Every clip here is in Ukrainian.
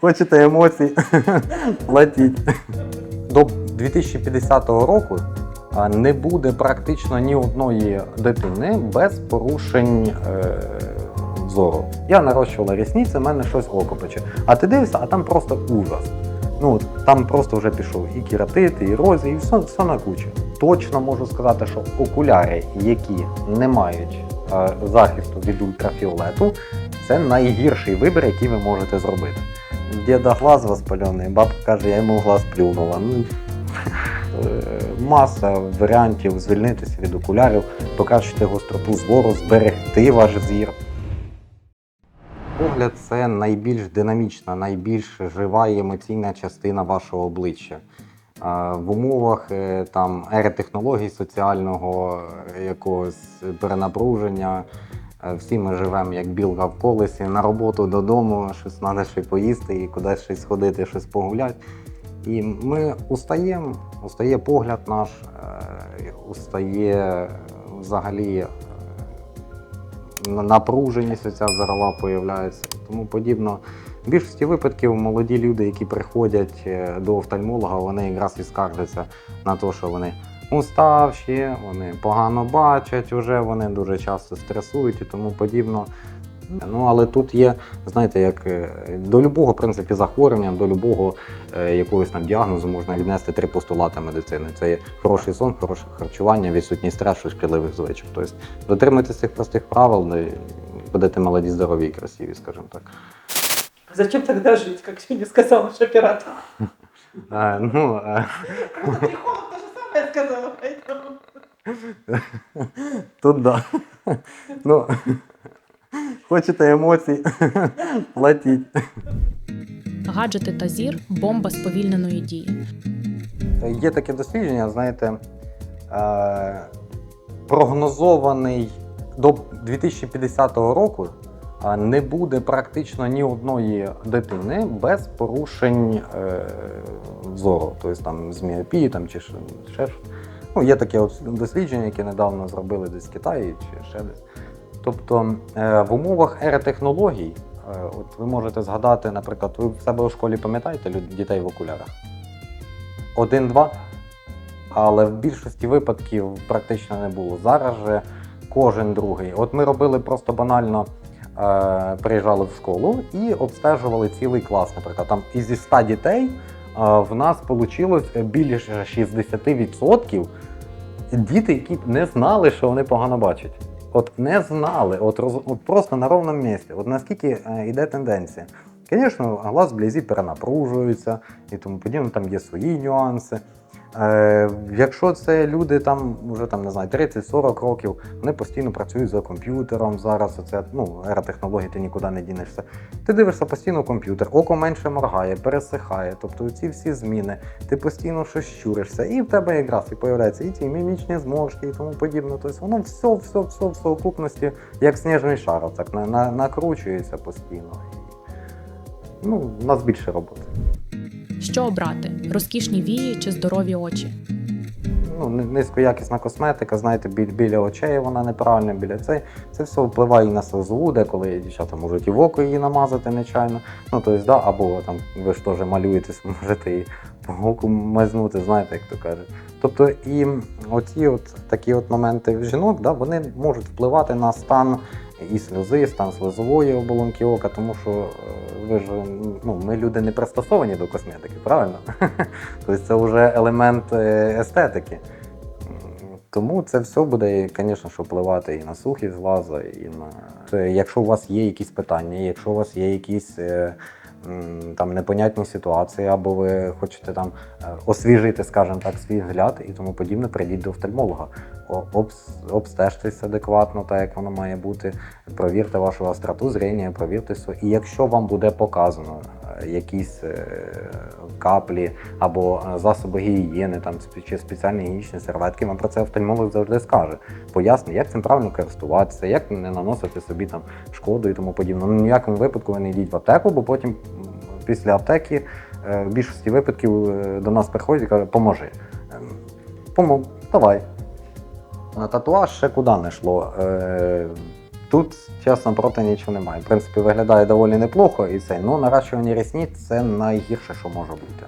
Хочете емоцій? Платіть. До 2050 року не буде практично ні одної дитини без порушень е, зору. Я нарощувала рісниці, в мене щось око пече. А ти дивишся, а там просто ужас. Ну, там просто вже пішов і кератит, і ерозія, і все, все на кучі. Точно можу сказати, що окуляри, які не мають е, захисту від ультрафіолету, це найгірший вибір, який ви можете зробити. Діда глаз воспалений, бабка каже, я йому в глаз плюнула. Ну, е, маса варіантів звільнитися від окулярів, покращити гостроту зору, зберегти ваш зір. Погляд це найбільш динамічна, найбільш жива і емоційна частина вашого обличчя. В умовах е, там ери технологій, соціального е, якогось перенапруження. Всі ми живемо як білка в колесі, на роботу додому, щось треба ще поїсти і кудись щось сходити, щось погуляти. І ми устаємо, устає погляд наш, е, устає взагалі е, напруженість оця зорова появляється тому подібно. В більшості випадків молоді люди, які приходять е, до офтальмолога, вони якраз і скаржаться на те, що вони уставші, вони погано бачать, вже вони дуже часто стресують і тому подібно. Ну, але тут є, знаєте, як е, до любого в принципі, захворювання, до любого е, якогось там діагнозу можна віднести три постулати медицини. Це є хороший сон, хороше харчування, відсутність стресу, шкідливих звичок. Тобто дотримуйтесь цих простих правил, будете молоді, здорові і красиві, скажімо так. Зачем тогда жить, как сегодня сказал наш оператор? А, ну, а, Психолог то же самое сказала, поэтому... тут да. Ну, хочете емоцій, платіть. Гаджети та зір бомба сповільненої дії. Є таке дослідження, знаєте, е, прогнозований до 2050 року е, не буде практично ні одної дитини без порушень е, зору, тобто там з міопії там, чи ще, ще щось. Ну, є таке дослідження, яке недавно зробили десь в Китаї чи ще десь. Тобто е, в умовах ери технологій, е, от ви можете згадати, наприклад, ви в себе у школі пам'ятаєте дітей в окулярах? Один-два. Але в більшості випадків практично не було. Зараз же кожен другий. От ми робили просто банально, е, приїжджали в школу і обстежували цілий клас. Наприклад, там із 100 дітей е, в нас вийшло більше 60% діти, які не знали, що вони погано бачать. От не знали, от, роз, от просто на ровному місці. От наскільки е, йде тенденція. Звісно, глаз вблизі перенапружується і тому подібне, там є свої нюанси. Е, якщо це люди там вже там не знаю 30-40 років, вони постійно працюють за комп'ютером. Зараз оце ну ера технологій, ти нікуди не дінешся. Ти дивишся постійно комп'ютер, око менше моргає, пересихає. Тобто ці всі зміни, ти постійно щось щуришся, і в тебе якраз і появляються і ті мімічні зморшки і тому подібне. Тобто воно все, все, все в совокупності, як сніжний шар, так на, на, накручується постійно. Ну, у нас більше роботи. Що обрати: розкішні вії чи здорові очі? ну, ни- низькоякісна косметика, знаєте, біль, біля очей вона неправильна, біля цей. Це все впливає і на слезову, деколи дівчата можуть і в око її намазати нечайно. Ну, тобто, да, або там ви ж теж малюєтесь, можете і по оку мазнути, знаєте, як то кажуть. Тобто і оці от такі от моменти в жінок, да, вони можуть впливати на стан і сльози, стан сльозової оболонки ока, тому що е, ви ж ну, ми люди не пристосовані до косметики, правильно? Тобто це вже елемент е, естетики. Тому це все буде, звісно, що впливати і на сухість глаза, і на якщо у вас є якісь питання, якщо у вас є якісь е, там непонятні ситуації, або ви хочете там е, освіжити, скажімо так, свій взгляд і тому подібне, прийдіть до офтальмолога. Обстежтеся адекватно, так як воно має бути. Провірте вашу остроту зріння, провірте все. І якщо вам буде показано якісь е, каплі або е, засоби гігієни, там чи спеціальні гігієнічні серветки, вам про це офтальмолог завжди скаже. Пояснить, як цим правильно користуватися, як не наносити собі там шкоду і тому подібне. Ну, ніякому випадку ви не йдіть в аптеку, бо потім після аптеки е, в більшості випадків до нас приходять і кажуть, поможи. Ем, Помо, давай. На татуаж ще куди не йшло. Тут, чесно, проти нічого немає. В принципі, виглядає доволі неплохо і це. Ну, наращування рісниць це найгірше, що може бути.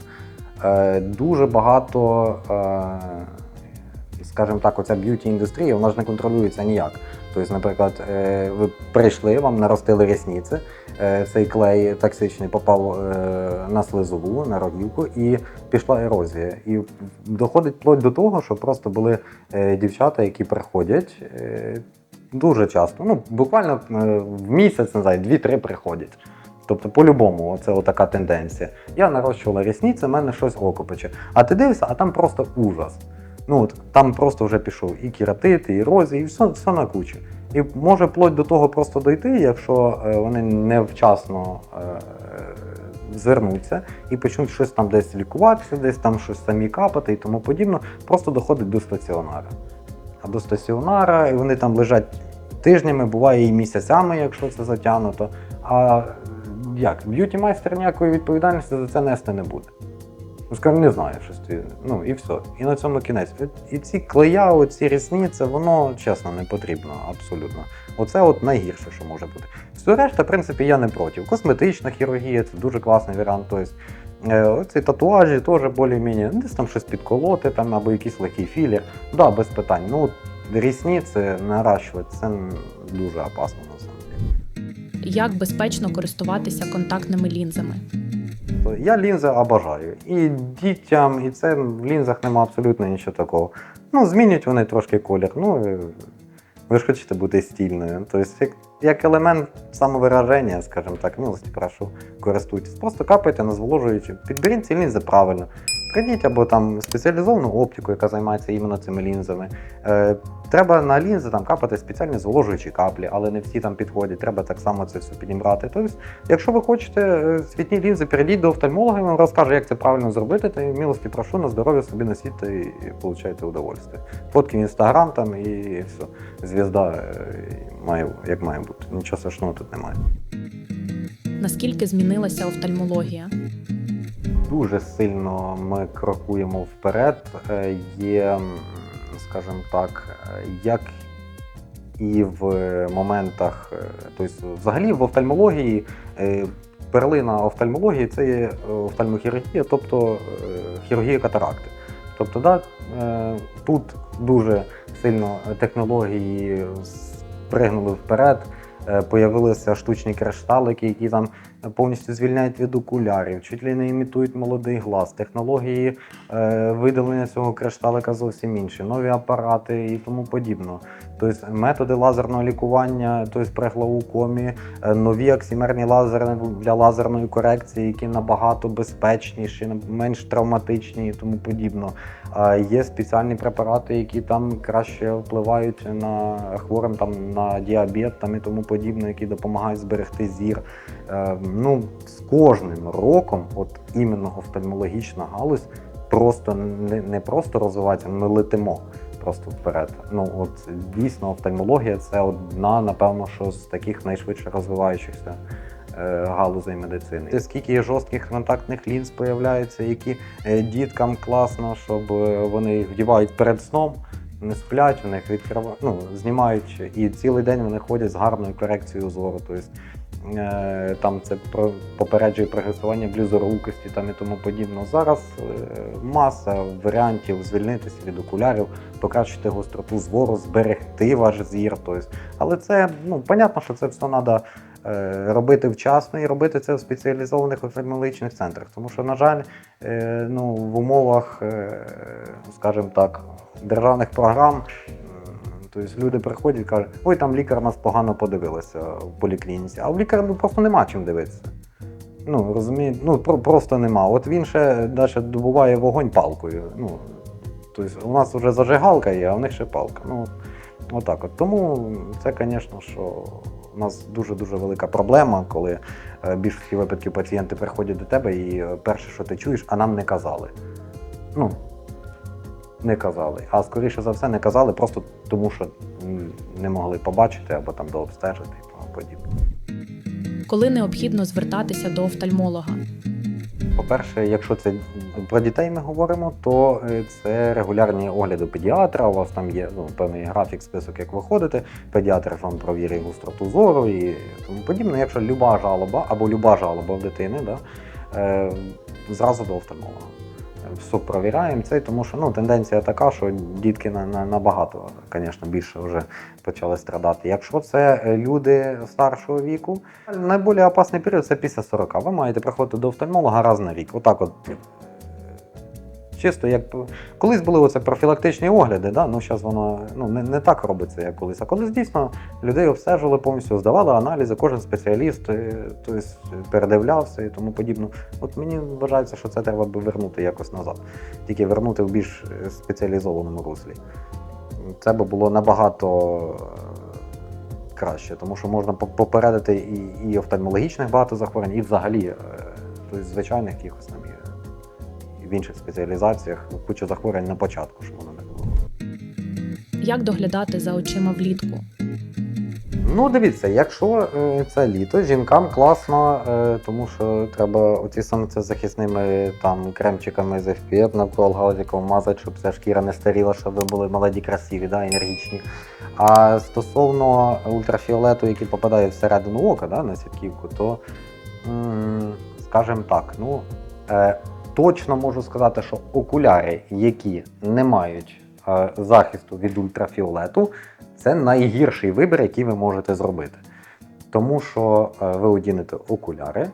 Е, дуже багато, е, скажімо так, оця б'юті індустрія, вона ж не контролюється ніяк. Тобто, наприклад, е, ви прийшли, вам наростили рісниці, е, цей клей токсичний попав е, на слизову, на рогівку, і пішла ерозія. І доходить вплоть до того, що просто були е, дівчата, які приходять. Е, Дуже часто, ну буквально е, в місяць, не знаю, дві-три приходять. Тобто, по-любому, це отака тенденція. Я нарощувала рісниці, в мене щось око пече. А ти дивишся, а там просто ужас. Ну от там просто вже пішов і кератит, і ерозія, і все, все на кучі. І може вплоть до того просто дойти, якщо е, вони невчасно е, звернуться і почнуть щось там десь лікуватися, десь там щось самі капати і тому подібне, просто доходить до стаціонара. А до стаціонара, і вони там лежать тижнями, буває і місяцями, якщо це затягнуто. А як? Б'юті майстер ніякої відповідальності за це нести не буде. Ну, скажу, не знаю, щось ти. Ну і все. І на цьому кінець. І ці клея, оці рісниці, воно чесно не потрібно абсолютно. Оце от найгірше, що може бути. Все решта, в принципі, я не проти. Косметична хірургія це дуже класний варіант. Тобто, е, оці татуажі теж більш-менш, десь там щось підколоти, там, або якийсь легкий філір. Да, без питань. Ну, от рісниці наращувати це дуже опасно на самом деле. Як безпечно користуватися контактними лінзами? Я лінзи обожаю. І дітям, і це в лінзах нема абсолютно нічого такого. Ну, змінять вони трошки колір. Ну, ви ж хочете бути стільною. Тобто, як, як елемент самовираження, скажімо так, милості прошу, користуйтесь. Просто капайте на зволожуючи. Підберіть ці за правильно. Прийдіть або там спеціалізовану оптику, яка займається іменно цими лінзами. Е, треба на лінзи там капати спеціальні зволожуючі каплі, але не всі там підходять. Треба так само це все підібрати. Тобто, якщо ви хочете е, світні лінзи, перейдіть до офтальмолога, він вам розкаже, як це правильно зробити, то милості прошу на здоров'я собі носіть і получайте удовольствие. Фотки в інстаграм там і все. Звізда е, має, як має бути. Нічого страшного тут немає. Наскільки змінилася офтальмологія? Дуже сильно ми крокуємо вперед. Е, Є, скажімо так, як і в моментах, тобто, взагалі в офтальмології. е, Перлина офтальмології це є офтальмохірургія, тобто хірургія катаракти. Тобто, да, тут дуже сильно технології спригнули вперед. Появилися штучні кришталики, які там повністю звільняють від окулярів, чуть ли не імітують молодий глаз. Технології е, видалення цього кришталика зовсім інші, нові апарати і тому подібно. Тобто методи лазерного лікування, тобто при глаукомі, е, нові аксімерні лазери для лазерної корекції, які набагато безпечніші, менш травматичні і тому подібно. Є спеціальні препарати, які там краще впливають на хворим там на діабет там і тому подібне, які допомагають зберегти зір. Е, Ну, з кожним роком, от іменно офтальмологічна галузь просто не, не просто розвивається, ми летимо просто вперед. Ну от дійсно офтальмологія це одна, напевно, що з таких найшвидше розвиваючихся е, галузей медицини. Скільки є жорстких контактних лінз появляється, які е, діткам класно, щоб е, вони їх вдівають перед сном. Не сплять, у них відкривають, ну, знімають і цілий день вони ходять з гарною корекцією зору. Тобто, там це попереджує прогресування близорукості там і тому подібне. Зараз е, маса варіантів звільнитися від окулярів, покращити гостроту зору, зберегти ваш зір. Тобто, але це ну, понятно, що це все треба е, робити вчасно і робити це в спеціалізованих офтальмологічних центрах. Тому що, на жаль, е, ну, в умовах, е, скажімо так, державних програм. Тобто люди приходять і кажуть, ой, там лікар нас погано подивилася в поліклініці, а в лікаря ну, просто нема чим дивитися. Ну, розумієте, ну про- просто нема. От він ще далі добуває вогонь палкою. Ну, тобто у нас вже зажигалка є, а в них ще палка. Ну, отак от. Тому це, звісно, що у нас дуже-дуже велика проблема, коли е, більшості випадків пацієнти приходять до тебе і е, перше, що ти чуєш, а нам не казали. Ну, не казали. А скоріше за все, не казали просто тому, що не могли побачити або там дообстежити і тому подібне. Коли необхідно звертатися до офтальмолога? По-перше, якщо це про дітей ми говоримо, то е, це регулярні огляди педіатра. У вас там є ну, певний графік, список, як ви ходите. Педіатр вам провірить густроту зору і тому подібне. Якщо люба жалоба або люба жалоба в дитини, да, е, зразу до офтальмолога. Все провіряємо це, тому що ну, тенденція така, що дітки на, на, набагато, звісно, більше вже почали страдати. Якщо це е, люди старшого віку, найбільш опасний період це після 40. Ви маєте приходити до офтальмолога раз на рік. Отак от. Чисто як колись були оце профілактичні огляди, да? ну зараз воно ну, не, не так робиться, як колись. А колись дійсно людей обстежували повністю, здавали аналізи, кожен спеціаліст тобто, передивлявся і тому подібне. От мені вважається, що це треба би вернути якось назад, тільки вернути в більш е, спеціалізованому руслі. Це би було набагато е, краще, тому що можна попередити і, і офтальмологічних багато захворювань, і взагалі тобто, звичайних якихось в інших спеціалізаціях ну, куча захворювань на початку, щоб воно не було. Як доглядати за очима влітку? Ну, дивіться, якщо е, це літо, жінкам класно, е, тому що треба оці сонцезахисними там кремчиками з FPF навколо галузиком мазати, щоб ця шкіра не старіла, щоб ви були молоді, красиві, да, енергічні. А стосовно ультрафіолету, який попадає всередину ока, да, на сітківку, то, скажімо так, ну, е, точно можу сказати, що окуляри, які не мають е, захисту від ультрафіолету, це найгірший вибір, який ви можете зробити. Тому що е, ви одінете окуляри,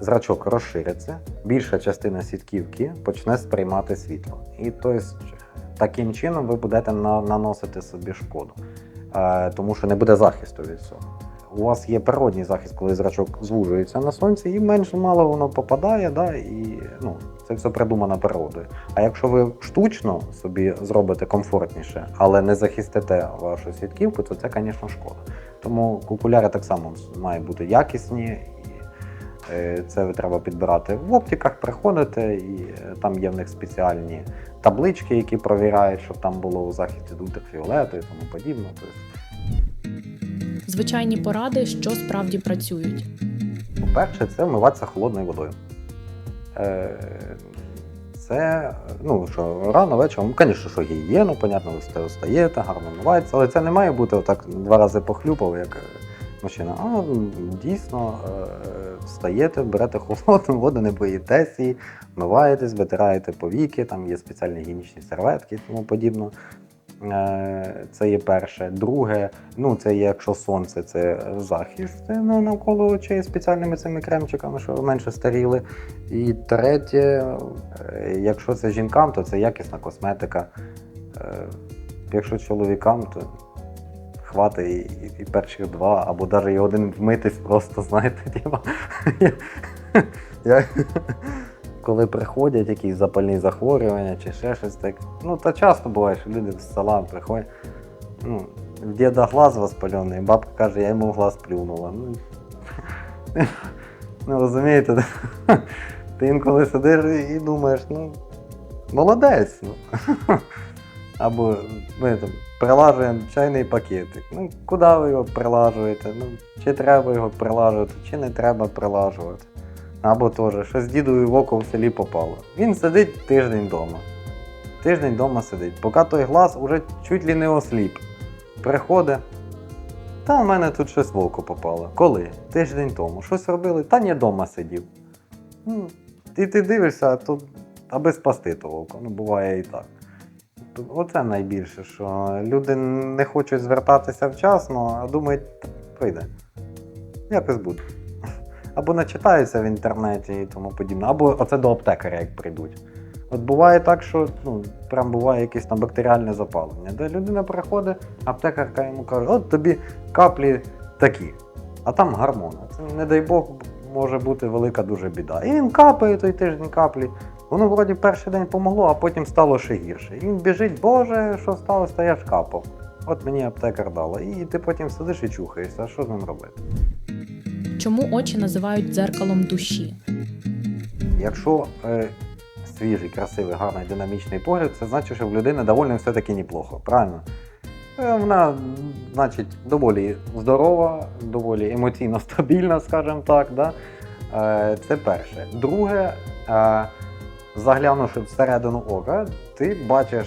зрачок розшириться, більша частина сітківки почне сприймати світло. І тобто, таким чином ви будете на- наносити собі шкоду, Е, тому що не буде захисту від цього. У вас є природній захист, коли зрачок звужується на сонці, і менше мало воно попадає, да, і ну, це все придумано природою. А якщо ви штучно собі зробите комфортніше, але не захистите вашу сітківку, то це, звісно, шкода. Тому окуляри так само мають бути якісні, е, це треба підбирати в оптиках, приходите, і е, там є в них спеціальні таблички, які провіряють, щоб там було захист від ультрафіолету і тому подібне. Звичайні поради, що справді працюють. По-перше, це вмиватися холодною водою. Е, Це, ну що, рано вечором, ну, звісно, що гігієну, понятно, ви вста- встаєте, гарно вмивається, але це не має бути отак два рази похлюпав, як е, мужчина. А дійсно е, встаєте, берете холодну воду, не боїтесь її, вмиваєтесь, витираєте повіки, там є спеціальні гігієнічні серветки і тому подібне. Е, Це є перше. Друге, ну це є, якщо сонце, це захист ну, навколо очей спеціальними цими кремчиками, щоб менше старіли. І третє, е, якщо це жінкам, то це якісна косметика. Е, Якщо чоловікам, то хватить і, і, перших два, або навіть і один вмитись просто, знаєте, типа. Я, я, коли приходять якісь запальні захворювання чи ще щось так. Ну, та часто буває, що люди з села приходять. Ну, в діда глаз воспалений, бабка каже, я йому в глаз плюнула. Ну, ну розумієте, ти інколи сидиш і думаєш, ну, молодець. Ну. Або ми там прилажуємо чайний пакетик. Ну, куди ви його прилажуєте? Ну, чи треба його прилажувати, чи не треба прилажувати. Або теж, щось дідові в око в селі попало. Він сидить тиждень вдома. Тиждень вдома сидить. Поки той глаз уже чуть ли не осліп. Приходить. Та в мене тут щось в око попало. Коли? Тиждень тому. Щось робили, та ні вдома сидів. Ну, і ти дивишся, а тут аби спасти то око. Ну, буває і так. Оце найбільше, що люди не хочуть звертатися вчасно, а думають, «Та прийде. Якось буде. Або начитаються в інтернеті і тому подібне, або оце до аптекаря як прийдуть. От буває так, що ну, прям буває якесь там бактеріальне запалення, де людина приходить, аптекарка йому каже, от тобі каплі такі, а там гормони. Це, не дай Бог, може бути велика дуже біда. І він капає той тиждень каплі. Воно вроді перший день помогло, а потім стало ще гірше. І він біжить, боже, що сталося, та я ж капав. От мені аптекар дала. І ти потім сидиш і чухаєшся, а що з ним робити? Чому очі називають дзеркалом душі? Якщо е, свіжий, красивий, гарний, динамічний погляд, це значить, що в людини доволі все-таки неплохо, правильно? Е, Вона, значить, доволі здорова, доволі емоційно стабільна, скажімо так. Да? Е, Це перше. Друге, е, заглянувши всередину ока, ти бачиш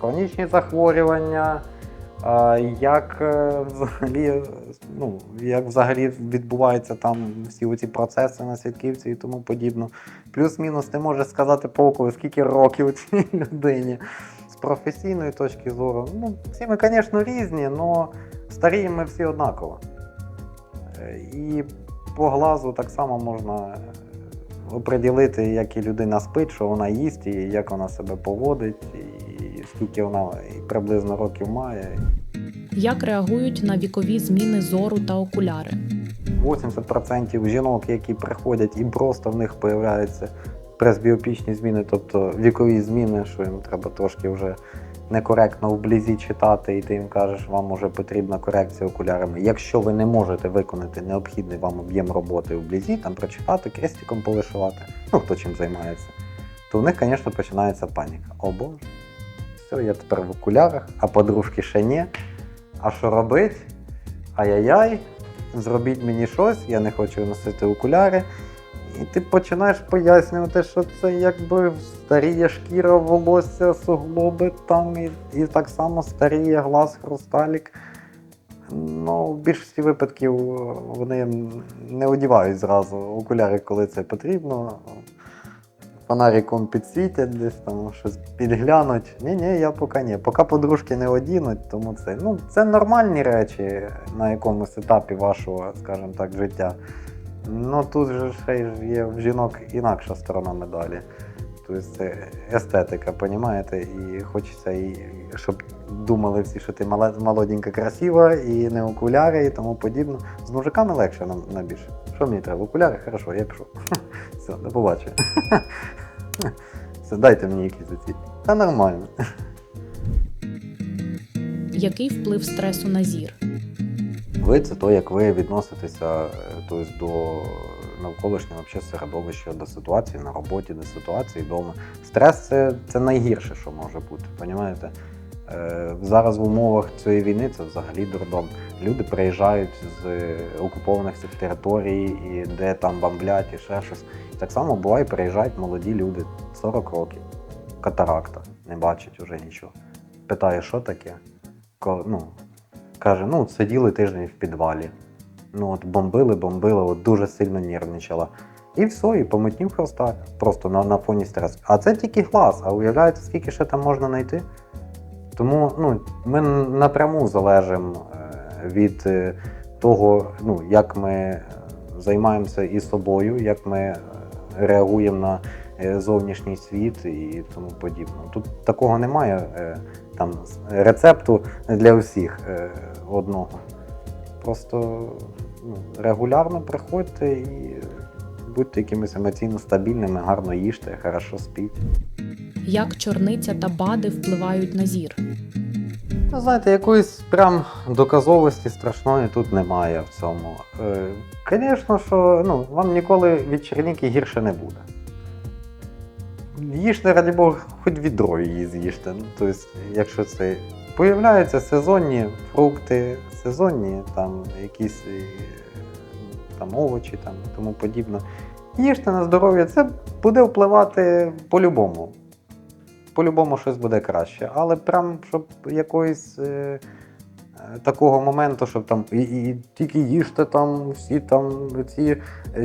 хронічні захворювання, як е, взагалі, ну, як взагалі відбуваються там всі ці процеси на святківці і тому подібне. Плюс-мінус ти можеш сказати по оку, скільки років цій людині. З професійної точки зору, ну, всі ми, звісно, різні, але старіємо ми всі однаково. Е, І по глазу так само можна е, оприділити, як і людина спить, що вона їсть, і як вона себе поводить, скільки вона приблизно років має. Як реагують на вікові зміни зору та окуляри? 80% жінок, які приходять і просто в них появляються пресбіопічні зміни, тобто вікові зміни, що їм треба трошки вже некоректно вблизі читати, і ти їм кажеш, вам вже потрібна корекція окулярами. Якщо ви не можете виконати необхідний вам об'єм роботи вблизі, там прочитати, крестиком повишивати, ну хто чим займається, то в них, звісно, починається паніка. О Боже, все, я тепер в окулярах, а подружки ще ні. А що робить? Ай-яй-яй, зробіть мені щось, я не хочу носити окуляри. І ти починаєш пояснювати, що це якби старіє шкіра, волосся, суглоби там, і, і так само старіє глаз, хрусталік. Ну, в більшості випадків вони не одівають зразу окуляри, коли це потрібно. Фонариком підсвітять десь там щось підглянуть. Ні, ні, я поки ні. Поки подружки не одінуть, тому це. Ну, це нормальні речі на якомусь етапі вашого, скажімо так, життя. Ну тут же ще є в жінок інакша сторона медалі. Тобто це естетика, понімаєте? І хочеться, і, щоб думали всі, що ти молоденька, красива, і не окуляри, і тому подібне. З мужиками легше нам набільше. Що мені треба? Окуляри? Хорошо, я пішов. Все, до побачення. Все, дайте мені якісь оці. Та нормально. Який вплив стресу на зір? Ви це то, як ви відноситеся тобто, до навколишнього вообще середовища, до ситуації на роботі, до ситуації вдома. Стрес це, це найгірше, що може бути. Понімаєте? Е, зараз в умовах цієї війни це взагалі дурдом. Люди приїжджають з е, окупованих цих територій, і де там бомблять і ще щось. Так само буває, приїжджають молоді люди 40 років, катаракта, не бачать уже нічого. Питає, що таке? Ну, каже, ну, сиділи тиждень в підвалі. Ну, от бомбили, бомбили, от дуже сильно нервничала. І все, і помитнів хрусталь. Просто на, на фоні стресу. А це тільки глаз, а уявляєте, скільки ще там можна знайти? Тому ну, ми напряму залежимо е, від е, того, ну, як ми е, займаємося і собою, як ми реагуємо на зовнішній світ і тому подібне. Тут такого немає там рецепту для всіх одного. Просто ну, регулярно приходьте і будьте якимись емоційно стабільними, гарно їжте, хорошо спіть. Як чорниця та бади впливають на зір? Ну, знаєте, якоїсь прям доказовості страшної тут немає в цьому. Звісно, що ну, вам ніколи від черніки гірше не буде. Їжте, раді Бога, хоч відро її з'їжте. Ну, тобто, якщо це появляються сезонні фрукти, сезонні там якісь е, там, овочі там, і тому подібне. Їжте на здоров'я, це буде впливати по-любому по-любому щось буде краще. Але прям, щоб якоїсь е, такого моменту, щоб там і, і тільки їжте там всі там ці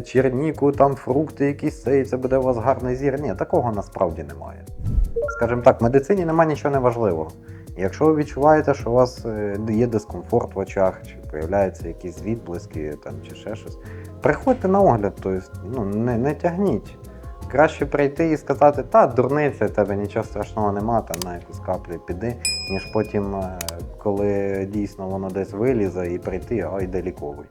черніку, там фрукти якісь це, і це буде у вас гарний зір. Ні, такого насправді немає. Скажімо так, в медицині немає нічого неважливого. Якщо ви відчуваєте, що у вас е, є дискомфорт в очах, чи появляються якісь відблиски там, чи ще щось, приходьте на огляд, тобто, ну, не, не тягніть. Краще прийти і сказати, та дурниця, тебе нічого страшного нема, там на якусь каплю піди, ніж потім, е, коли дійсно воно десь вилізе, і прийти, ой, де ліковуй.